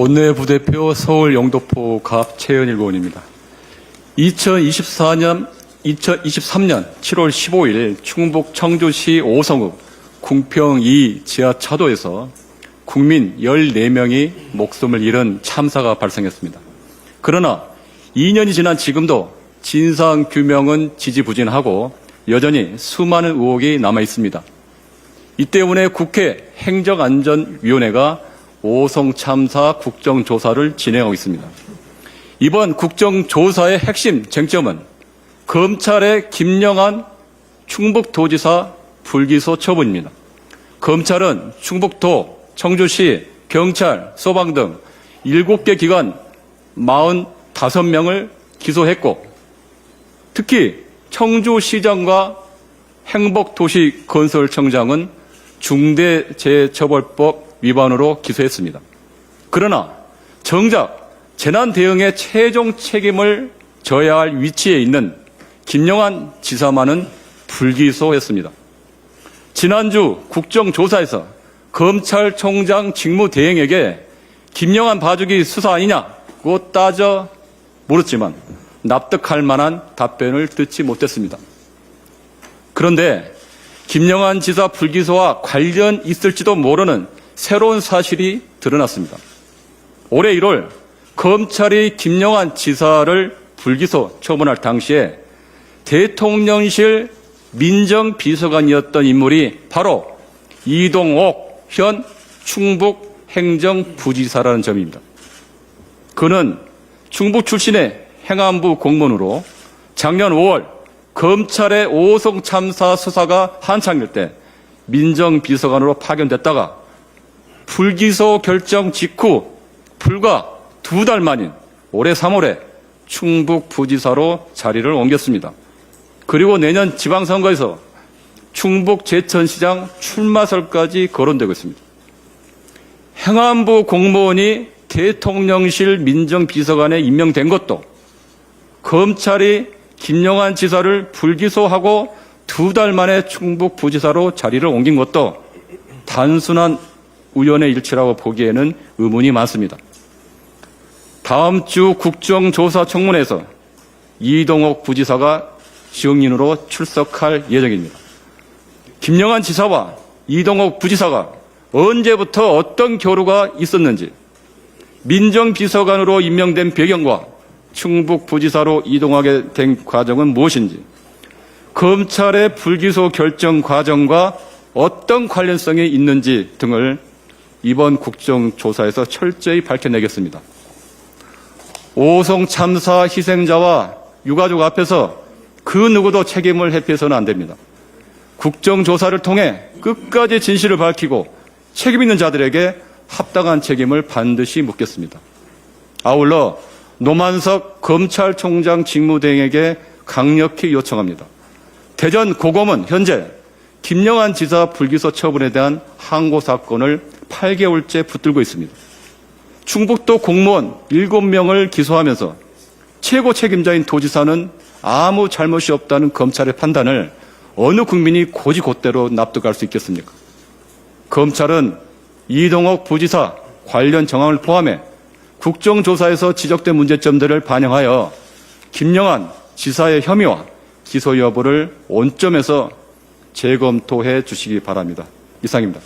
원내 부대표 서울 영도포 갑 최현일 의원입니다. 2024년 2023년 7월 15일 충북 청주시 오성읍 궁평 2 지하차도에서 국민 14명이 목숨을 잃은 참사가 발생했습니다. 그러나 2년이 지난 지금도 진상 규명은 지지부진하고 여전히 수많은 의혹이 남아 있습니다. 이 때문에 국회 행정안전위원회가 오성 참사 국정조사를 진행하고 있습니다. 이번 국정조사의 핵심 쟁점은 검찰의 김영한 충북도지사 불기소 처분입니다. 검찰은 충북도, 청주시, 경찰, 소방 등 7개 기관 45명을 기소했고 특히 청주시장과 행복도시건설청장은 중대재해처벌법 위반으로 기소했습니다. 그러나 정작 재난 대응의 최종 책임을 져야 할 위치에 있는 김영한 지사만은 불기소했습니다. 지난주 국정조사에서 검찰총장 직무대행에게 김영한 봐주기 수사 아니냐고 따져 물었지만 납득할 만한 답변을 듣지 못했습니다. 그런데 김영한 지사 불기소와 관련 있을지도 모르는 새로운 사실이 드러났습니다. 올해 1월 검찰이 김영한 지사를 불기소 처분할 당시에 대통령실 민정비서관이었던 인물이 바로 이동옥 현 충북 행정부지사라는 점입니다. 그는 충북 출신의 행안부 공무원으로 작년 5월 검찰의 오송 참사 수사가 한창일 때 민정비서관으로 파견됐다가 불기소 결정 직후 불과 두 달 만인 올해 3월에 충북 부지사로 자리를 옮겼습니다. 그리고 내년 지방선거에서 충북 제천시장 출마설까지 거론되고 있습니다. 행안부 공무원이 대통령실 민정비서관에 임명된 것도 검찰이 김영한 지사를 불기소하고 두 달 만에 충북 부지사로 자리를 옮긴 것도 단순한 우연의 일치라고 보기에는 의문이 많습니다. 다음 주 국정조사 청문회에서 이동옥 부지사가 지역인으로 출석할 예정입니다. 김영한 지사와 이동옥 부지사가 언제부터 어떤 교류가 있었는지 민정비서관으로 임명된 배경과 충북 부지사로 이동하게 된 과정은 무엇인지 검찰의 불기소 결정 과정과 어떤 관련성이 있는지 등을 이번 국정조사에서 철저히 밝혀내겠습니다. 오송 참사 희생자와 유가족 앞에서 그 누구도 책임을 회피해서는 안 됩니다. 국정조사를 통해 끝까지 진실을 밝히고 책임 있는 자들에게 합당한 책임을 반드시 묻겠습니다. 아울러 노만석 검찰총장 직무대행에게 강력히 요청합니다. 대전 고검은 현재 김영한 지사 불기소 처분에 대한 항고 사건을 8개월째 붙들고 있습니다. 충북도 공무원 7명을 기소하면서 최고 책임자인 도지사는 아무 잘못이 없다는 검찰의 판단을 어느 국민이 고지곧대로 납득할 수 있겠습니까? 검찰은 이동옥 부지사 관련 정황을 포함해 국정조사에서 지적된 문제점들을 반영하여 김영한 지사의 혐의와 기소 여부를 원점에서 재검토해 주시기 바랍니다. 이상입니다.